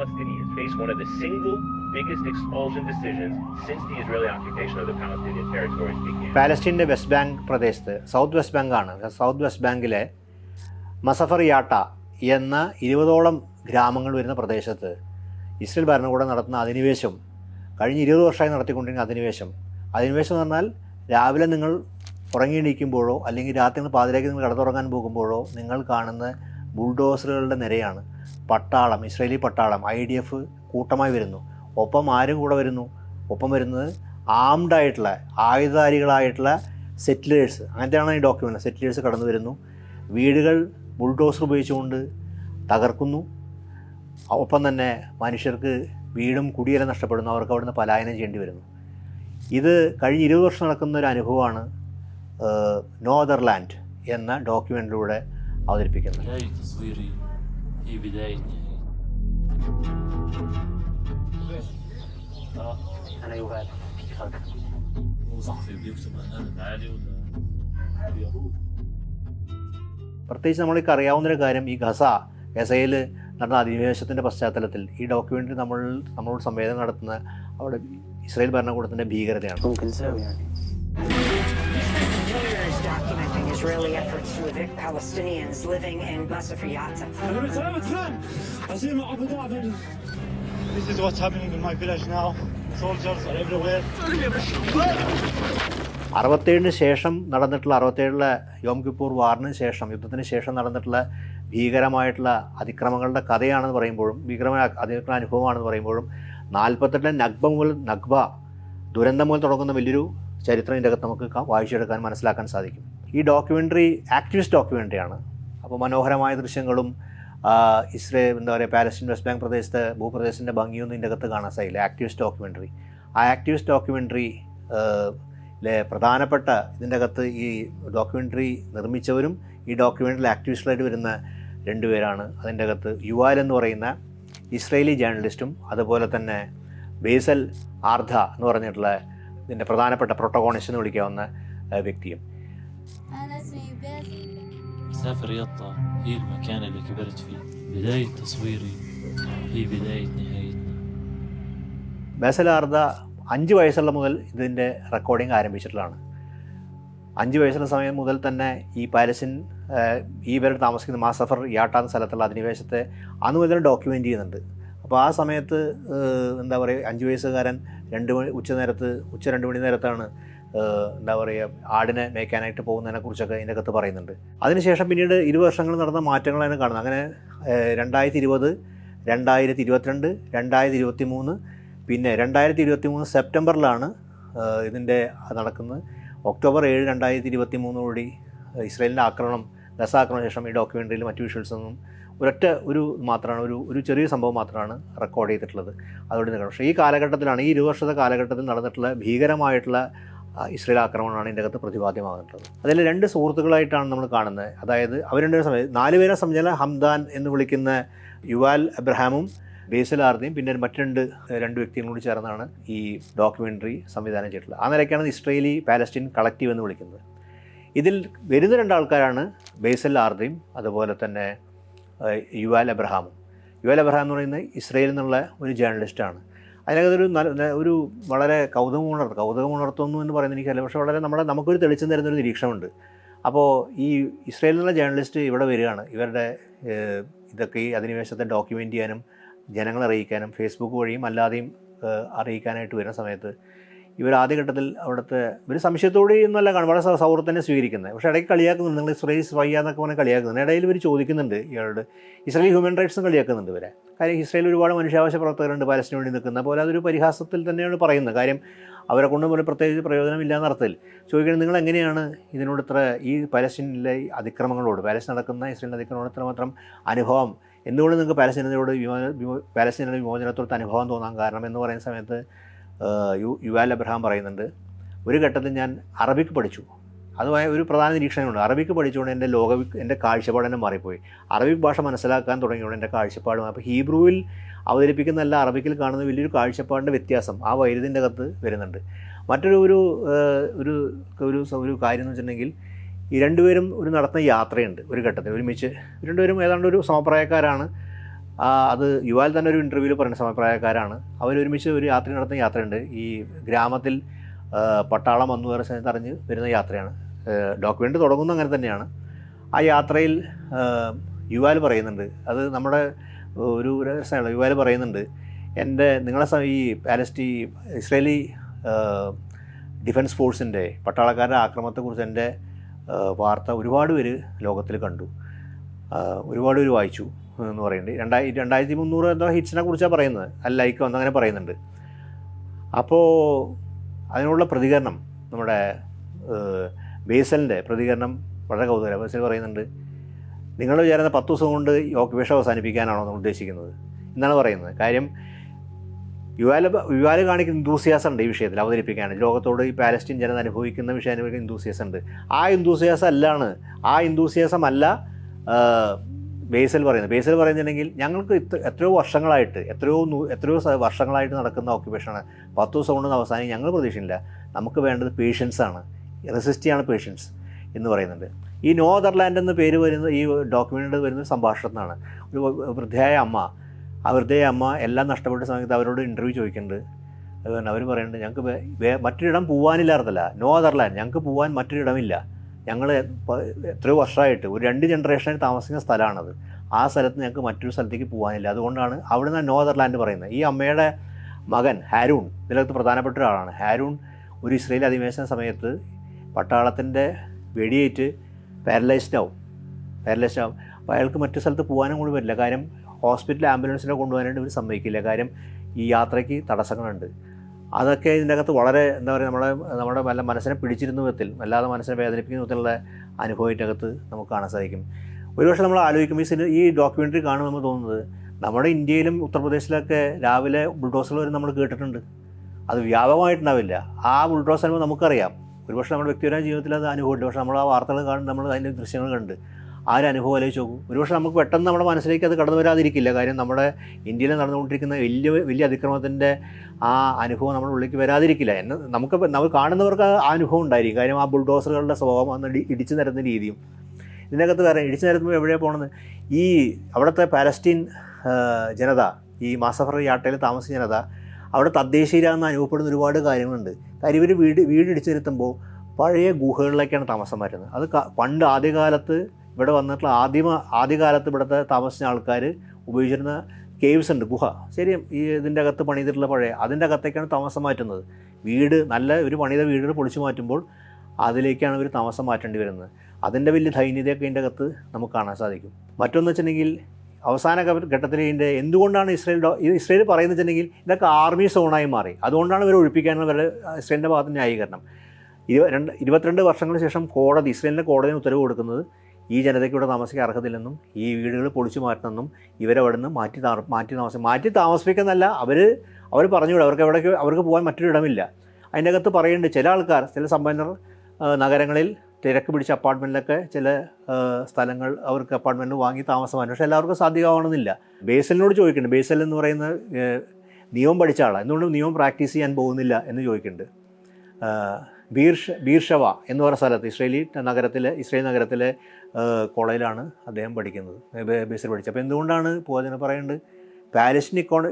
Palestinians face one of the single biggest expulsion decisions since the Israeli occupation of the Palestinian territories began. പാലസ്റ്റീന്റെ West Bank പ്രദേശത്ത് South West ബാങ്കാണ്. South West ബാങ്കിലെ Masafer യാട്ട എന്ന ഇരുപതോളം ഗ്രാമങ്ങൾ വരുന്ന പ്രദേശത്ത് ഇസ്രയേൽ ഭരണകൂടം നടത്തുന്ന അധിനിവേശം കഴിഞ്ഞ ഇരുപത് വർഷമായി നടത്തിക്കൊണ്ടിരിക്കുന്ന അധിനിവേശം. അധിനിവേശം എന്ന് പറഞ്ഞാൽ രാവിലെ നിങ്ങൾ ഉറങ്ങിയെണീക്കുമ്പോഴോ അല്ലെങ്കിൽ രാത്രി നിങ്ങൾ പാതിരേക്ക് നിങ്ങൾ കിടന്നുറങ്ങാൻ പോകുമ്പോഴോ നിങ്ങൾ കാണുന്ന ബുൾഡോസറുകളുടെ നിരയാണ്. പട്ടാളം ഇസ്രയേലി പട്ടാളം ഐ ഡി എഫ് കൂട്ടമായി വരുന്നു. ഒപ്പം ആരും കൂടെ വരുന്നു? ഒപ്പം വരുന്നത് ആംഡ് ആയിട്ടുള്ള ആയുധധാരികളായിട്ടുള്ള സെറ്റിലേഴ്സ് അങ്ങനത്തെയാണ് ഈ ഡോക്യുമെന്റ് സെറ്റിലേഴ്സ് കടന്നു വരുന്നു. വീടുകൾ ബുൾഡോസർ ഉപയോഗിച്ചുകൊണ്ട് തകർക്കുന്നു. ഒപ്പം തന്നെ മനുഷ്യർക്ക് വീടും കുടിയേലും നഷ്ടപ്പെടുന്നു. അവർക്ക് അവിടുന്ന് പലായനം ചെയ്യേണ്ടി വരുന്നു. ഇത് കഴിഞ്ഞ ഇരുപത് വർഷം നടക്കുന്ന ഒരു അനുഭവമാണ് നോ അതർ ലാൻഡ് എന്ന ഡോക്യുമെന്റിലൂടെ അവതരിപ്പിക്കുന്നത്. بداية تصويري هي بداية نهاية أنا يوغال كيفك؟ هو صحفي بيكتب عن هذا العالي ولا اليهود പ്രത്യേകിച്ച് നമ്മൾക്ക് അറിയാവുന്നൊരു കാര്യം ഈ ഗസ ഗസയിൽ നടന്ന അധിനിവേശത്തിൻ്റെ പശ്ചാത്തലത്തിൽ ഈ ഡോക്യുമെൻ്ററി നമ്മൾ നമ്മളോട് സംവേദനം നടത്തുന്ന അവിടെ ഇസ്രായേൽ ഭരണകൂടത്തിൻ്റെ ഭീകരതയാണ് Israeli efforts to evict Palestinians living in Basafiyata. This is what's happening in my village now. Soldiers are everywhere. അറുപത്തേഴിന് ശേഷം നടന്നിട്ടുള്ള അറുപത്തേഴിലെ യോം കിപ്പൂർ വാറിന് ശേഷം യുദ്ധത്തിന് ശേഷം നടന്നിട്ടുള്ള ഭീകരമായിട്ടുള്ള അതിക്രമങ്ങളുടെ കഥയാണെന്ന് പറയുമ്പോഴും ഭീകരമായ അതിക്രമ അനുഭവമാണെന്ന് പറയുമ്പോഴും നാൽപ്പത്തെട്ടിലെ നഗ്ബ മുതൽ നഗ്ബ ദുരന്തം മുതൽ തുടങ്ങുന്ന വലിയൊരു ചരിത്രം ഇതിന്റെ അകത്ത് നമുക്ക് വായിച്ചെടുക്കാൻ മനസ്സിലാക്കാൻ സാധിക്കും ഈ ഡോക്യുമെന്ററി ആക്ടിവിസ്റ്റ് ഡോക്യുമെന്ററിയാണ് അപ്പോൾ മനോഹരമായ ദൃശ്യങ്ങളും ഇസ്രേ എന്താ പറയുക പാലസ്റ്റീൻ വെസ്റ്റ് ബാങ്ക് പ്രദേശത്തെ ഭൂപ്രദേശത്തിന്റെ ഭംഗിയൊന്നും ഇതിന്റെ അകത്ത് കാണാൻ സാധിക്കില്ല ആക്ടിവിസ്റ്റ് ഡോക്യുമെന്ററി ആ ആക്ടിവിസ്റ്റ് ഡോക്യുമെന്ററി പ്രധാനപ്പെട്ട ഇതിന്റെ അകത്ത് ഈ ഡോക്യുമെന്ററി നിർമ്മിച്ചവരും ഈ ഡോക്യുമെന്ററിൽ ആക്ടിവിസ്റ്റുകളായിട്ട് വരുന്ന രണ്ടുപേരാണ് അതിന്റെ അകത്ത് യുവാൽ എന്ന് പറയുന്ന ഇസ്രയേലി ജേർണലിസ്റ്റും അതുപോലെ തന്നെ ബേസൽ ആർധ എന്ന് പറഞ്ഞിട്ടുള്ള ഇതിന്റെ പ്രധാനപ്പെട്ട പ്രൊട്ടോകോണിസ്റ്റ് എന്ന് വിളിക്കാവുന്ന വ്യക്തിയും. أنا اسمي باسل مسافر يطا هي المكان اللي كبرت فيه بداية تصويري هي بداية نهايتنا ബേസൽ ആർദ്ധ അഞ്ച് വയസ്സുള്ള മുതൽ ഇതിൻ്റെ റെക്കോർഡിംഗ് ആരംഭിച്ചിട്ടുള്ളതാണ് അഞ്ച് വയസ്സുള്ള സമയം മുതൽ തന്നെ ഈ പാലസ്തീൻ ആഹ്, ഈ ഇവർ താമസിക്കുന്ന മാസഫർ യാട്ട എന്ന സ്ഥലത്തുള്ള അധിനിവേശത്തെ അന്ന് മുതൽ ഡോക്യുമെൻ്റ് ചെയ്യുന്നുണ്ട് അപ്പോൾ ആ സമയത്ത് ആഹ്, എന്താ പറയുക അഞ്ച് വയസ്സുകാരൻ രണ്ട് മണി ഉച്ച നേരത്ത് ഉച്ച രണ്ട് മണി നേരത്താണ് ആഹ്, എന്താ പറയുക ആടിനെ മേയ്ക്കാനായിട്ട് പോകുന്നതിനെക്കുറിച്ചൊക്കെ ഇതിന്റെ അകത്ത് പറയുന്നുണ്ട്. അതിനുശേഷം പിന്നീട് ഇരു വർഷങ്ങൾ നടന്ന മാറ്റങ്ങളാണ് കാണുന്നത്. അങ്ങനെ രണ്ടായിരത്തി ഇരുപത് രണ്ടായിരത്തി ഇരുപത്തിരണ്ട് രണ്ടായിരത്തി ഇരുപത്തി മൂന്ന് പിന്നെ രണ്ടായിരത്തി ഇരുപത്തി മൂന്ന് സെപ്റ്റംബറിലാണ് ഇതിന്റെ നടക്കുന്നത്. ഒക്ടോബർ ഏഴ് രണ്ടായിരത്തി ഇരുപത്തി മൂന്നോടുകൂടി ഇസ്രയേലിന്റെ ആക്രമണം ഗസ ആക്രമണ ശേഷം ഈ ഡോക്യുമെന്ററിയിൽ മറ്റു വിഷ്വൽസൊന്നും ഒരൊറ്റ ഒരു മാത്രമാണ് ഒരു ഒരു ചെറിയ സംഭവം മാത്രമാണ് റെക്കോർഡ് ചെയ്തിട്ടുള്ളത്. അതുകൊണ്ട് നിൽക്കണം പക്ഷേ ഈ കാലഘട്ടത്തിലാണ് ഈ ഇരു വർഷത്തെ കാലഘട്ടത്തിൽ നടന്നിട്ടുള്ള ഭീകരമായിട്ടുള്ള ഇസ്രയേൽ ആക്രമണമാണ് ഇതിന്റെ അകത്ത് പ്രതിപാദ്യമാകേണ്ടത് അതിൽ രണ്ട് സുഹൃത്തുക്കളായിട്ടാണ് നമ്മൾ കാണുന്നത്. അതായത് അവർ രണ്ടുപേരും സമയം നാലുപേരെ സംബന്ധിച്ചാൽ ഹംദാൻ എന്ന് വിളിക്കുന്ന യുവാൽ അബ്രഹാമും ബേസൽ ആർദിയും പിന്നെ മറ്റു രണ്ട് രണ്ട് വ്യക്തികളും കൂടി ചേർന്നാണ് ഈ ഡോക്യുമെന്ററി സംവിധാനം ചെയ്തിട്ടുള്ളത്. ആ നിലയ്ക്കാണ് ഇസ്രയേലി പാലസ്റ്റീൻ കളക്റ്റീവ് എന്ന് വിളിക്കുന്നത്. ഇതിൽ വരുന്ന രണ്ടാൾക്കാരാണ് ബേസൽ ആർദിയും അതുപോലെ തന്നെ യുവാൽ അബ്രഹാമും. യുവാൽ അബ്രഹാം എന്ന് പറയുന്നത് ഇസ്രയേലിൽ നിന്നുള്ള ഒരു ജേർണലിസ്റ്റാണ്. അതിനകത്തൊരു നല്ല ഒരു വളരെ കൗതുകം ഉണർത്തും കൗതുകം ഉണർത്തുന്നു എന്ന് പറയുന്നത് എനിക്കല്ല പക്ഷേ വളരെ നമ്മുടെ നമുക്കൊരു തെളിച്ചം തരുന്നൊരു നിരീക്ഷണമുണ്ട്. അപ്പോൾ ഈ ഇസ്രയേലിൽ നിന്നുള്ള ജേർണലിസ്റ്റ് ഇവിടെ വരികയാണ്. ഇവരുടെ ഇതൊക്കെ ഈ അധിനിവേശത്തെ ഡോക്യുമെന്റ് ചെയ്യാനും ജനങ്ങളെ അറിയിക്കാനും ഫേസ്ബുക്ക് വഴിയും അല്ലാതെയും അറിയിക്കാനായിട്ട് വരുന്ന സമയത്ത് ഇവർ ആദ്യഘട്ടത്തിൽ അവിടുത്തെ ഇവർ സംശയത്തോടെ എന്നല്ല കാണും വളരെ സൗഹൃദത്തിനെ സ്വീകരിക്കുന്നത്. പക്ഷേ ഇടയ്ക്ക് കളിയാക്കുന്നുണ്ട്. നിങ്ങൾ ഇസ്രയേൽ സ്വയ്യ എന്നൊക്കെ പറഞ്ഞ് കളിയാക്കുന്നുണ്ട്. ഇടയിൽ ഇവർ ചോദിക്കുന്നുണ്ട് ഇയാളോട് ഇസ്രയേൽ ഹ്യൂമൻ റൈറ്റ്സും കളിയാക്കുന്നുണ്ട് ഇവരെ. കാര്യം ഇസ്രയേൽ ഒരുപാട് മനുഷ്യാവകാശ പ്രവർത്തകരുണ്ട് പാലസ്റ്റിന് വേണ്ടി നിൽക്കുന്ന പോലെ അതൊരു പരിഹാസത്തിൽ തന്നെയാണ് പറയുന്നത്. കാര്യം അവരെ കൊണ്ട് പോലെ പ്രത്യേകിച്ച് പ്രയോജനമില്ലാന്ന അർത്ഥത്തിൽ ചോദിക്കുന്നത് നിങ്ങൾ എങ്ങനെയാണ് ഇതിനോട് ഇത്ര ഈ പാലസ്തീനിലെ അതിക്രമങ്ങളോട് പാലസ്തീൻ നടക്കുന്ന ഇസ്രയേലിന്റെ അതിക്രമങ്ങളോട് ഇത്രമാത്രം അനുഭവം? എന്തുകൊണ്ട് നിങ്ങൾക്ക് പാലസ്തീനോട് വിമോ- പാലസ്തീനിലെ വിമോചനത്തോട് അനുഭവം തോന്നാൻ കാരണം? എന്ന് പറയുന്ന സമയത്ത് യു യുവാൽ അബ്രഹാം പറയുന്നുണ്ട് ഒരു ഘട്ടത്തിൽ ഞാൻ അറബിക്ക് പഠിച്ചു. അതുമായ ഒരു പ്രധാന നിരീക്ഷണമുണ്ട് അറബിക്ക് പഠിച്ചുകൊണ്ട് എന്റെ ലോക എന്റെ കാഴ്ചപ്പാട് മാറിപ്പോയി. അറബിക് ഭാഷ മനസ്സിലാക്കാൻ തുടങ്ങിയോണ്ട് എന്റെ കാഴ്ചപ്പാടും അപ്പോൾ ഹീബ്രുവിൽ അവതരിപ്പിക്കുന്ന അല്ല അറബിക്കിൽ കാണുന്ന വലിയൊരു കാഴ്ചപ്പാടിന്റെ വ്യത്യാസം ആ വൈരുദ്ധ്യന്റെ അകത്ത് വരുന്നുണ്ട്. മറ്റൊരു ഒരു ഒരു ഒരു ഒരു കാര്യം എന്ന് വെച്ചിട്ടുണ്ടെങ്കിൽ ഈ രണ്ടുപേരും ഒരു നടത്തുന്ന യാത്രയുണ്ട് ഒരു ഘട്ടത്തിൽ ഒരുമിച്ച്. രണ്ടുപേരും ഏതാണ്ട് ഒരു സമപ്രായക്കാരാണ്. അത് യുവാൽ തന്നെ ഒരു ഇന്റർവ്യൂവിൽ പറയുന്ന സമപ്രായക്കാരാണ് അവരൊരുമിച്ച് ഒരു യാത്ര നടത്തുന്ന യാത്രയുണ്ട്. ഈ ഗ്രാമത്തിൽ പട്ടാളം വന്നു വേറെ സമയത്ത് അറിഞ്ഞ് വരുന്ന യാത്രയാണ്. ഡോക്യുമെന്റ് തുടങ്ങുന്നത് അങ്ങനെ തന്നെയാണ്. ആ യാത്രയിൽ യുവാൽ പറയുന്നുണ്ട്. അത് നമ്മുടെ ഒരു രസമാണ് യുവാൽ പറയുന്നുണ്ട് എന്റെ നിങ്ങളെ ഈ പാലസ്റ്റി ഇസ്രേലി ഡിഫൻസ് ഫോഴ്സിന്റെ പട്ടാളക്കാരുടെ ആക്രമണത്തെക്കുറിച്ച് എന്റെ വാർത്ത ഒരുപാട് പേര് ലോകത്തിൽ കണ്ടു. ഒരുപാട് പേര് വായിച്ചു. എന്ന് പറയുന്നുണ്ട്. രണ്ടായി രണ്ടായിരത്തി മുന്നൂറ് എന്തോ ഹിറ്റ്സിനെ കുറിച്ചാണ് പറയുന്നത്. അല്ല ലൈക്ക് വന്ന് അങ്ങനെ പറയുന്നുണ്ട്. അപ്പോൾ അതിനുള്ള പ്രതികരണം നമ്മുടെ ബേസലിന്റെ പ്രതികരണം വളരെ കൗതുകരം ബേസൽ പറയുന്നുണ്ട് നിങ്ങൾ വിചാരിക്കുന്ന പത്ത് ദിവസം കൊണ്ട് ഈ ഓക്കുപേഷൻ അവസാനിപ്പിക്കാനാണോ നമ്മൾ ഉദ്ദേശിക്കുന്നത്? എന്നാണ് പറയുന്നത്. കാര്യം യുവാല യുവാല കാണിക്കുന്ന ഇന്തൂസിയാസം ഉണ്ട് ഈ വിഷയത്തിൽ അവതരിപ്പിക്കാണ് ലോകത്തോട് ഈ പാലസ്റ്റീൻ ജനത അനുഭവിക്കുന്ന വിഷയം അനുഭവിക്കുന്ന ഇന്തൂസിയാസം ഉണ്ട്. ആ ഇന്തൂസിയാസം അല്ലാണ് ആ ഇന്തൂസിയാസം അല്ല ബേസൽ പറയുന്നത്. ബേസൽ പറയുന്നുണ്ടെങ്കിൽ ഞങ്ങൾക്ക് ഇത്ര എത്രയോ വർഷങ്ങളായിട്ട് എത്രയോ എത്രയോ വർഷങ്ങളായിട്ട് നടക്കുന്ന ഓക്യുപേഷനാണ് പത്ത് ദിവസം കൊണ്ട് അവസാനം ഞങ്ങൾ പ്രതീക്ഷയില്ല നമുക്ക് വേണ്ടത് പേഷ്യൻസാണ് ആണ്. റെസിസ്റ്റ് ചെയ്യാണ് പേഷ്യൻസ് എന്ന് പറയുന്നുണ്ട്. ഈ നോ അതർലാൻഡ് എന്ന പേര് വരുന്ന ഈ ഡോക്യുമെന്റ് വരുന്ന സംഭാഷണത്തിനാണ് ഒരു വൃദ്ധയായ അമ്മ ആ വൃദ്ധയായ അമ്മ എല്ലാം നഷ്ടപ്പെട്ട സമയത്ത് അവരോട് ഇന്റർവ്യൂ ചോദിക്കുന്നുണ്ട്. അതുകൊണ്ട് അവർ പറയുന്നുണ്ട് ഞങ്ങൾക്ക് മറ്റൊരിടം പോകാനില്ലായിരുന്നല്ല നോ അതർലാൻഡ് ഞങ്ങൾക്ക് പോകാൻ മറ്റൊരിടമില്ല. ഞങ്ങൾ എത്രയോ വർഷമായിട്ട് ഒരു രണ്ട് ജനറേഷനായി താമസിക്കുന്ന സ്ഥലമാണത്. ആ സ്ഥലത്ത് ഞങ്ങൾക്ക് മറ്റൊരു സ്ഥലത്തേക്ക് പോകാനില്ല. അതുകൊണ്ടാണ് അവിടുന്ന് നോ അതർലാൻഡ് പറയുന്നത്. ഈ അമ്മയുടെ മകൻ ഹാരൂൺ ഇതിലകത്ത് പ്രധാനപ്പെട്ട ഒരാളാണ്. ഹാരൂൺ ഒരു ഇസ്രയേൽ അധിവേശന സമയത്ത് പട്ടാളത്തിന്റെ വെടിയേറ്റ് പാരലൈസ്ഡ് ആവും. പാരലൈസ്ഡ് ആവും. അപ്പോൾ അയാൾക്ക് മറ്റു സ്ഥലത്ത് പോകാനും കൂടി പറ്റില്ല. കാര്യം ഹോസ്പിറ്റൽ ആംബുലൻസിനെ കൊണ്ടുപോകാനായിട്ട് ഇവർ സമ്മതിക്കില്ല. കാര്യം ഈ യാത്രയ്ക്ക് തടസ്സങ്ങളുണ്ട്. അതൊക്കെ ഇതിന്റെ അകത്ത് വളരെ എന്താ പറയുക നമ്മുടെ നമ്മുടെ നല്ല മനസ്സിനെ പിടിച്ചിരുന്ന വിധത്തിൽ വല്ലാതെ മനസ്സിനെ വേദനിപ്പിക്കുന്ന വിധത്തിലുള്ള അനുഭവത്തിന്റെ അകത്ത് നമുക്ക് കാണാൻ സാധിക്കും. ഒരുപക്ഷെ നമ്മൾ ആലോചിക്കുമ്പോൾ ഈ സിനിമ ഈ ഡോക്യുമെന്ററി കാണുമ്പോൾ നമുക്ക് തോന്നുന്നത് നമ്മുടെ ഇന്ത്യയിലും ഉത്തർപ്രദേശിലൊക്കെ രാവിലെ ബുൾഡോസർ വരെ നമ്മൾ കേട്ടിട്ടുണ്ട്. അത് വ്യാപകമായിട്ടുണ്ടാവില്ല. ആ ബുൾഡോസർ നമുക്കറിയാം ഒരുപക്ഷെ നമ്മുടെ വ്യക്തിപരമായ ജീവിതത്തിൽ അത് അനുഭവമുണ്ട്. പക്ഷേ നമ്മൾ ആ വാർത്തകൾ കാണും നമ്മൾ അതിന്റെ ദൃശ്യങ്ങൾ കണ്ട് ആ ഒരു അനുഭവം ആലോചിച്ച് നോക്കും. ഒരുപക്ഷെ നമുക്ക് പെട്ടെന്ന് നമ്മുടെ മനസ്സിലേക്ക് അത് കടന്നു വരാതിരിക്കില്ല. കാര്യം നമ്മുടെ ഇന്ത്യയിൽ നടന്നുകൊണ്ടിരിക്കുന്ന വലിയ വലിയ അതിക്രമത്തിന്റെ ആ അനുഭവം നമ്മുടെ ഉള്ളിലേക്ക് വരാതിരിക്കില്ല. എന്നെ നമുക്ക് നമ്മൾ കാണുന്നവർക്ക് ആ അനുഭവം ഉണ്ടായിരിക്കും. കാര്യം ആ ബുൾഡോസറുകളുടെ സ്വഭാവം അന്ന് ഇടിച്ചു നിരത്തുന്ന രീതിയും. ഇതിനകത്ത് വേറെ ഇടിച്ചു നിരത്തുമ്പോൾ എവിടെയാണ് പോകുന്നത് ഈ അവിടുത്തെ പാലസ്റ്റീൻ ജനത ഈ മാസഫർ യാട്ടയിൽ താമസിച്ച ജനത അവിടെ തദ്ദേശീയരാന്ന് അനുഭവപ്പെടുന്ന ഒരുപാട് കാര്യങ്ങളുണ്ട്. കാര്യം ഇവർ വീട് വീട് ഇടിച്ചു നിരത്തുമ്പോൾ പഴയ ഗുഹകളിലേക്കാണ് താമസം വരുന്നത് അത് പണ്ട് ആദ്യകാലത്ത് ഇവിടെ വന്നിട്ടുള്ള ആദ്യമ ആദ്യകാലത്ത് ഇവിടുത്തെ താമസിച്ച ആൾക്കാർ ഉപയോഗിച്ചിരുന്ന കേവ്സ് ഉണ്ട് ഗുഹ. ശരി ഈ ഇതിന്റെ അകത്ത് പണിതിട്ടുള്ള പഴയ അതിന്റെ അകത്തേക്കാണ് താമസം മാറ്റുന്നത്. വീട് നല്ല ഒരു പണിത വീടുകൾ പൊളിച്ചു മാറ്റുമ്പോൾ അതിലേക്കാണ് ഇവർ താമസം മാറ്റേണ്ടി വരുന്നത്. അതിന്റെ വലിയ ദൈന്യതയൊക്കെ ഇതിന്റെ അകത്ത് നമുക്ക് കാണാൻ സാധിക്കും. മറ്റൊന്ന് വെച്ചിട്ടുണ്ടെങ്കിൽ അവസാന ഘട്ടത്തിൽ ഇതിന്റെ എന്തുകൊണ്ടാണ് ഇസ്രയേൽ ഇസ്രയേൽ പറയുന്നത് വെച്ചിട്ടുണ്ടെങ്കിൽ ഇതൊക്കെ ആർമി സോണായി മാറി. അതുകൊണ്ടാണ് ഇവർ ഒഴിപ്പിക്കാനുള്ള ഇവരുടെ ഇസ്രയേലിന്റെ ഭാഗത്ത് ന്യായീകരണം. ഇരു രണ്ട് ഇരുപത്തിരണ്ട് വർഷങ്ങൾക്ക് ശേഷം കോടതി ഇസ്രയേലിന്റെ കോടതിന് ഉത്തരവ് കൊടുക്കുന്നത്. ഈ ജനതയ്ക്ക് ഇവിടെ താമസിക്കാൻ അർഹതയില്ലെന്നും ഈ വീടുകൾ പൊളിച്ചു മാറ്റണമെന്നും ഇവരെ അവിടെ നിന്ന് മാറ്റി മാറ്റി താമസം മാറ്റി താമസിപ്പിക്കുന്നല്ല അവർ അവർ പറഞ്ഞുവിടും. അവർക്ക് എവിടേക്ക് അവർക്ക് പോകാൻ മറ്റൊരു ഇടമില്ല അതിന്റെ അകത്ത് പറയുന്നുണ്ട് ചില ആൾക്കാർ ചില സമ്പന്നർ നഗരങ്ങളിൽ തിരക്ക് പിടിച്ച അപ്പാർട്ട്മെന്റിലൊക്കെ ചില സ്ഥലങ്ങൾ അവർക്ക് അപ്പാർട്ട്മെന്റ് വാങ്ങി താമസമാണ് പക്ഷേ എല്ലാവർക്കും സാധ്യമാവണമെന്നില്ല ബേസലിനോട് ചോദിക്കുന്നുണ്ട്. ബേസൽ എന്ന് പറയുന്ന നിയമം പഠിച്ച ആളാണ് എന്തുകൊണ്ട് നിയമം പ്രാക്ടീസ് ചെയ്യാൻ പോകുന്നില്ല എന്ന് ചോദിക്കുന്നുണ്ട്. ബീർഷ ബീർഷവ എന്ന് പറയുന്ന സ്ഥലത്ത് ഇസ്രയേലി നഗരത്തിലെ ഇസ്രയേൽ നഗരത്തിലെ കോളേജിലാണ് അദ്ദേഹം പഠിക്കുന്നത്. ബേസിൽ പഠിച്ചത്. അപ്പോൾ എന്തുകൊണ്ടാണ് പോകാതെ പറയേണ്ടത് പാലസ്തീൻ ഇക്കോണ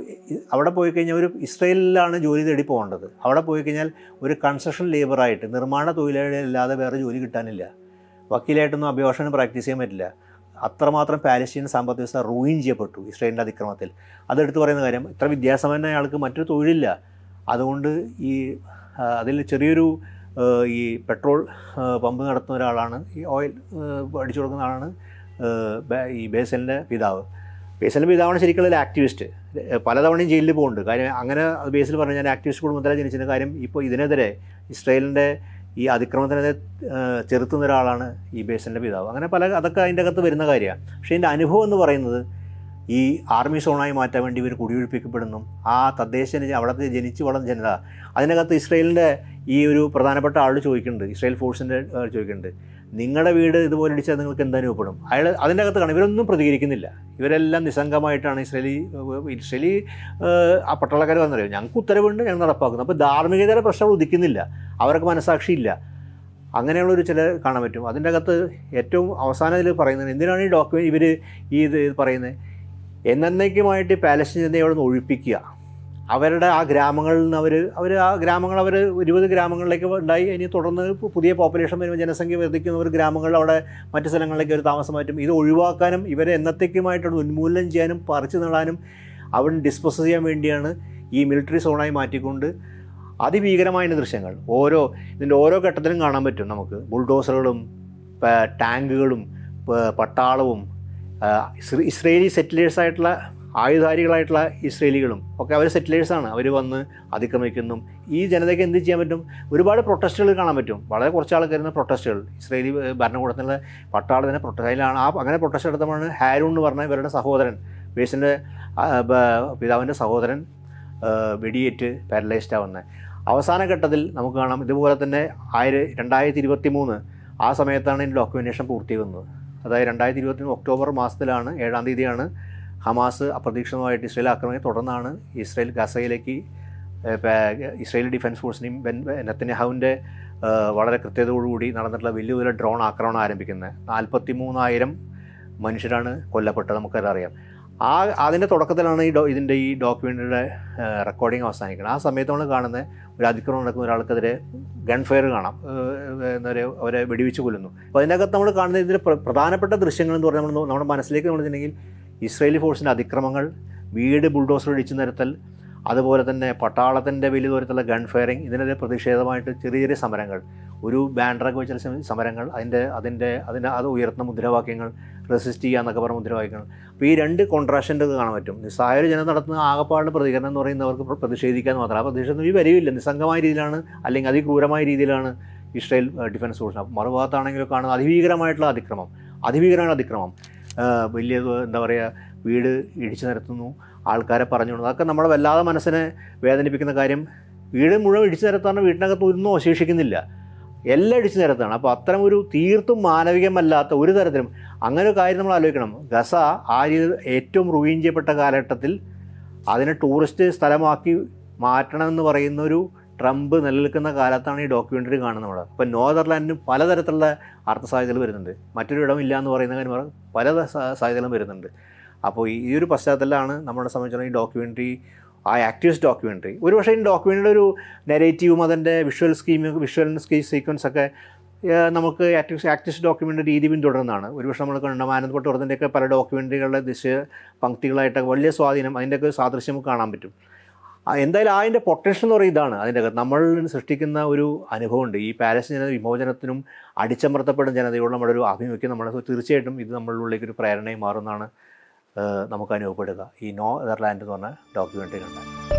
അവിടെ പോയി കഴിഞ്ഞാൽ ഒരു ഇസ്രയേലിലാണ് ജോലി തേടി പോകേണ്ടത്. അവിടെ പോയി കഴിഞ്ഞാൽ ഒരു കൺസ്ട്രക്ഷൻ ലേബറായിട്ട് നിർമ്മാണ തൊഴിലാളിയല്ലാതെ വേറെ ജോലി കിട്ടാനില്ല. വക്കീലായിട്ടൊന്നും അഭിഭാഷണം പ്രാക്ടീസ് ചെയ്യാൻ പറ്റില്ല. അത്രമാത്രം പാലസ്റ്റീൻ സാമ്പത്തിക വ്യവസ്ഥ റൂയിൻ ചെയ്യപ്പെട്ടു ഇസ്രയേലിന്റെ അതിക്രമത്തിൽ. അതെടുത്ത് പറയുന്ന കാര്യം ഇത്ര വിദ്യാസമ്പന്ന അയാൾക്ക് മറ്റൊരു തൊഴിലില്ല. അതുകൊണ്ട് ഈ അതിൽ ചെറിയൊരു ഈ പെട്രോൾ പമ്പ് നടത്തുന്ന ഒരാളാണ്. ഈ ഓയിൽ അടിച്ചു കൊടുക്കുന്ന ആളാണ് ഈ ബേസലിന്റെ പിതാവ്. ബേസലിന്റെ പിതാവാണ് ശരിക്കുള്ള ആക്ടിവിസ്റ്റ്. പലതവണയും ജയിലിൽ പോകുന്നുണ്ട്. കാര്യം അങ്ങനെ ബേസിൽ പറഞ്ഞു ഞാൻ ആക്ടിവിസ്റ്റ് കുടുംബത്തിലാണ് ജനിച്ചത് കാര്യം ഇപ്പോൾ ഇതിനെതിരെ ഇസ്രയേലിന്റെ ഈ അതിക്രമത്തിനെതിരെ ചെറുത്തുന്ന ഒരാളാണ് ഈ ബേസലിന്റെ പിതാവ്. അങ്ങനെ പല അതൊക്കെ അതിന്റെ അകത്ത് വരുന്ന കാര്യമാണ്. പക്ഷേ എന്റെ അനുഭവം എന്ന് പറയുന്നത് ഈ ആർമി സോണായി മാറ്റാൻ വേണ്ടി ഇവർ കുടിയൊഴിപ്പിക്കപ്പെടുന്നു. ആ തദ്ദേശ അവിടത്തെ ജനിച്ചു വളർന്ന ജനത. അതിനകത്ത് ഇസ്രയേലിന്റെ ഈ ഒരു പ്രധാനപ്പെട്ട ആൾ ചോദിക്കുന്നുണ്ട്. ഇസ്രയേൽ ഫോഴ്സിന്റെ ചോദിക്കുന്നുണ്ട്. നിങ്ങളുടെ വീട് ഇതുപോലെ ഇടിച്ചാൽ നിങ്ങൾക്ക് എന്താ അനുഭവപ്പെടും? അയാൾ അതിന്റെ അകത്ത് കാണും. ഇവരൊന്നും പ്രതികരിക്കുന്നില്ല. ഇവരെല്ലാം നിസ്സംഗമായിട്ടാണ് ഇസ്രേലി ഇസ്രയേലി ഏഹ് ആ പട്ടാളക്കാർ വന്നറിയാം? ഞങ്ങൾക്ക് ഉത്തരവുണ്ട് ഞങ്ങൾ നടപ്പാക്കുന്നു. അപ്പോൾ ധാർമ്മികതയുടെ പ്രശ്നം ഉദിക്കുന്നില്ല. അവർക്ക് മനസാക്ഷിയില്ല അങ്ങനെയുള്ളൊരു ചില കാണാൻ പറ്റും. അതിന്റെ അകത്ത് ഏറ്റവും അവസാനം ഇതിൽ പറയുന്നത് എന്തിനാണ് ഈ ഡോക്യുമെന്റ് ഇവർ ഈ ഇത് പറയുന്നത്? എന്നേക്കുമായിട്ട് പാലസ്തീൻ ജനതയെ അവിടെ നിന്ന് ഒഴിപ്പിക്കുക. അവരുടെ ആ ഗ്രാമങ്ങളിൽ നിന്ന് അവർ അവർ ആ ഗ്രാമങ്ങൾ അവർ ഇരുപത് ഗ്രാമങ്ങളിലേക്ക് ഉണ്ടായി. ഇനി തുടർന്ന് പുതിയ പോപ്പുലേഷൻ വരുമ്പോൾ ജനസംഖ്യ വർദ്ധിക്കുന്നവർ ഗ്രാമങ്ങൾ അവിടെ മറ്റു സ്ഥലങ്ങളിലേക്ക് ഒരു താമസം മാറ്റും. ഇത് ഒഴിവാക്കാനും ഇവരെ എന്നത്തേക്കുമായിട്ട് ഉന്മൂലനം ചെയ്യാനും പറിച്ചു നടാനും അവിടെ ഡിസ്പോസ് ചെയ്യാൻ വേണ്ടിയാണ് ഈ മിലിറ്ററി സോണായി മാറ്റിക്കൊണ്ട് അതിഭീകരമായ ദൃശ്യങ്ങൾ. ഓരോ ഇതിന്റെ ഓരോ ഘട്ടത്തിലും കാണാൻ പറ്റും നമുക്ക്. ബുൾഡോസറുകളും ടാങ്കുകളും പട്ടാളവും ആ, ഇസ്ര- ഇസ്രേലി സെറ്റിലേഴ്സ് ആയിട്ടുള്ള ആയുധാരികളായിട്ടുള്ള ഇസ്രേലികളും ഒക്കെ അവർ സെറ്റിലേഴ്സാണ് അവർ വന്ന് അതിക്രമിക്കുന്നു. ഈ ജനതയ്ക്ക് എന്ത് ചെയ്യാൻ പറ്റും? ഒരുപാട് പ്രൊട്ടസ്റ്റുകൾ കാണാൻ പറ്റും. വളരെ കുറച്ച് ആൾക്കാരുന്ന പ്രൊട്ടസ്റ്റുകൾ ഇസ്രേലി ഭരണകൂടത്തിലെ ഭരണകൂടത്തിലുള്ള പട്ടാളത്തിന്റെ പ്രൊട്ടസ്റ്റ് അതിലാണ് ആ അങ്ങനെ പ്രൊട്ടസ്റ്റ് നടത്തുമ്പോഴാണ് ഹാരൂൺ എന്ന് പറഞ്ഞ ഇവരുടെ സഹോദരൻ ബേസിന്റെ പിതാവിന്റെ സഹോദരൻ വെടിയേറ്റ് പാരലൈസ്ഡ് ആവുന്നത് അവസാന ഘട്ടത്തിൽ നമുക്ക് കാണാം ഇതുപോലെ തന്നെ ആയിരം രണ്ടായിരത്തി ഇരുപത്തി മൂന്ന് ആ സമയത്താണ് ഇതിന്റെ ഡോക്യുമെന്റേഷൻ പൂർത്തിയാകുന്നത് അതായത് രണ്ടായിരത്തി ഇരുപത്തി ഒക്ടോബർ മാസത്തിലാണ് ഏഴാം തീയതിയാണ് ഹമാസ് അപ്രതീക്ഷിതമായിട്ട് ഇസ്രയേൽ ആക്രമണം തുടർന്നാണ് ഇസ്രയേൽ ഗസയിലേക്ക് ഇസ്രയേലി ഡിഫൻസ് ഫോഴ്സിനെയും ബെൻ നെത്തന്യാഹുവിന്റെ വളരെ കൃത്യതയോടുകൂടി നടന്നിട്ടുള്ള വലിയ വലിയ ഡ്രോൺ ആക്രമണം ആരംഭിക്കുന്നത്. നാൽപ്പത്തി മൂന്നായിരം മനുഷ്യരാണ് കൊല്ലപ്പെട്ടത് നമുക്കതറിയാം ആ അതിന്റെ തുടക്കത്തിലാണ് ഈ ഡോ ഇതിന്റെ ഈ ഡോക്യുമെന്ററിയുടെ റെക്കോർഡിംഗ് അവസാനിക്കുന്നത്. ആ സമയത്ത് നമ്മൾ കാണുന്നത് ഒരു അതിക്രമം നടക്കുന്ന ഒരാൾക്കെതിരെ ഗൺ ഫയർ കാണാം. പറയുക അവരെ വെടിവെച്ച് കൊല്ലുന്നു. അപ്പോൾ അതിനകത്ത് നമ്മൾ കാണുന്ന ഇതിന്റെ പ്ര- പ്രധാനപ്പെട്ട ദൃശ്യങ്ങൾ എന്ന് പറഞ്ഞാൽ നമ്മൾ നമ്മുടെ മനസ്സിലേക്ക് നമ്മൾ വെച്ചിട്ടുണ്ടെങ്കിൽ ഇസ്രയേലി ഫോഴ്സിന്റെ അതിക്രമങ്ങൾ വീട് ബുൾഡോസർ ഇടിച്ചു നിരത്തൽ അതുപോലെ തന്നെ പട്ടാളത്തിന്റെ വലിയ ദൂരത്തുള്ള ഗൺ ഫയറിങ് ഇതിനെതിരെ പ്രതിഷേധമായിട്ട് ചെറിയ ചെറിയ സമരങ്ങൾ. ഒരു ബാൻഡറൊക്കെ വെച്ച സമ- സമരങ്ങൾ അതിന്റെ അതിന്റെ അതിന്റെ അത് ഉയർത്തുന്ന മുദ്രാവാക്യങ്ങൾ റെസിസ്റ്റ് ചെയ്യുക എന്നൊക്കെ പറഞ്ഞ മുദ്രാവാക്യങ്ങൾ. അപ്പോൾ ഈ രണ്ട് കോൺട്രാക്ഷന്റെ കാണാൻ പറ്റും. നിസ്സായ ഒരു ജനം നടത്തുന്ന ആകപ്പാടിന്റെ പ്രതികരണം എന്ന് പറയുന്നവർക്ക് പ്ര- പ്രതിഷേധിക്കാൻ മാത്രം. ആ പ്രതിഷേധം ഈ വരികയില്ല നിസ്സംഗമായ രീതിയിലാണ് അല്ലെങ്കിൽ അതിക്രൂരമായ രീതിയിലാണ് ഇസ്രായേൽ ഡിഫൻസ് ഫോഴ്സ് മറുഭാഗത്താണെങ്കിലും കാണുന്ന അതിഭീകരമായിട്ടുള്ള അതിക്രമം. അതിഭീകരമായ അതിക്രമം. വലിയ എന്താ പറയുക വീട് ഇടിച്ചു നിരത്തുന്നു ആൾക്കാരെ പറഞ്ഞു. അതൊക്കെ നമ്മളെ വല്ലാതെ മനസ്സിനെ വേദനിപ്പിക്കുന്ന കാര്യം. വീട് മുഴുവൻ ഇടിച്ചു നിരത്താറുണ്ട് വീട്ടിനകത്ത് ഒന്നും അവശേഷിക്കുന്നില്ല. എല്ലാം ഇടിച്ചു നിരത്താണ്. അപ്പോൾ അത്തരം ഒരു തീർത്തും മാനവികമല്ലാത്ത ഒരു തരത്തിലും അങ്ങനെ ഒരു കാര്യം നമ്മൾ ആലോചിക്കണം. ഗസ ആ രീതി ഏറ്റവും റുവീൻ ചെയ്യപ്പെട്ട കാലഘട്ടത്തിൽ അതിനെ ടൂറിസ്റ്റ് സ്ഥലമാക്കി മാറ്റണമെന്ന് പറയുന്ന ഒരു ട്രംപ് നിലനിൽക്കുന്ന കാലത്താണ് ഈ ഡോക്യുമെന്ററി കാണുന്നത്. നമ്മൾ അപ്പോൾ നോദർലാൻഡിനും പലതരത്തിലുള്ള അർത്ഥ സാധ്യതകൾ വരുന്നുണ്ട്. മറ്റൊരു ഇടമില്ല എന്ന് പറയുന്ന കാര്യം പല സാധ്യതകളും വരുന്നുണ്ട്. അപ്പോൾ ഈ ഈ ഒരു പശ്ചാത്തലമാണ് നമ്മളെ സംബന്ധിച്ചിടത്തോളം ഈ ഡോക്യുമെന്ററി ആ ആക്ടിവിസ്റ്റ് ഡോക്യുമെന്ററി ഒരു പക്ഷേ ഈ ഡോക്യുമെന്ററി ഒരു നെറേറ്റീവും അതിന്റെ വിഷ്വൽ സ്കീം വിഷ്വൽ സ്കീ സീക്വൻസ് ഒക്കെ നമുക്ക് ആക്ടിവിസ്റ്റ് ആക്ടിവിസ്റ്റ് ഡോക്യുമെന്ററി രീതി പിന്തുടരുന്നതാണ് ഒരുപക്ഷെ നമ്മൾ കണ്ട ആനന്ദപ്പെട്ട് ഉറതിന്റെയൊക്കെ പല ഡോക്യുമെന്ററികളുടെ ദിശ പങ്ക്തികളായിട്ടൊക്കെ വലിയ സ്വാധീനം അതിന്റെയൊക്കെ സാദൃശ്യം കാണാൻ പറ്റും. എന്തായാലും അതിന്റെ പൊട്ടൻഷ്യൽ എന്ന് പറയുന്നത് ഇതാണ്. അതിന്റെ നമ്മൾ സൃഷ്ടിക്കുന്ന ഒരു അനുഭവമുണ്ട്. ഈ പാലസ് ജനത വിമോചനത്തിനും അടിച്ചമർത്തപ്പെടുന്ന ജനതയോട് നമ്മുടെ ഒരു ആഭിമുഖ്യം നമ്മൾ തീർച്ചയായിട്ടും ഇത് നമ്മളുടെ ഉള്ളിലേക്ക് ഒരു പ്രേരണയും മാറുമെന്നാണ് ഏഹ്, നമുക്ക് അനുഭവപ്പെടുക ഈ നോ നെതർലാൻഡ് എന്ന് പറഞ്ഞ ഡോക്യുമെന്ററി കണ്ടാൽ.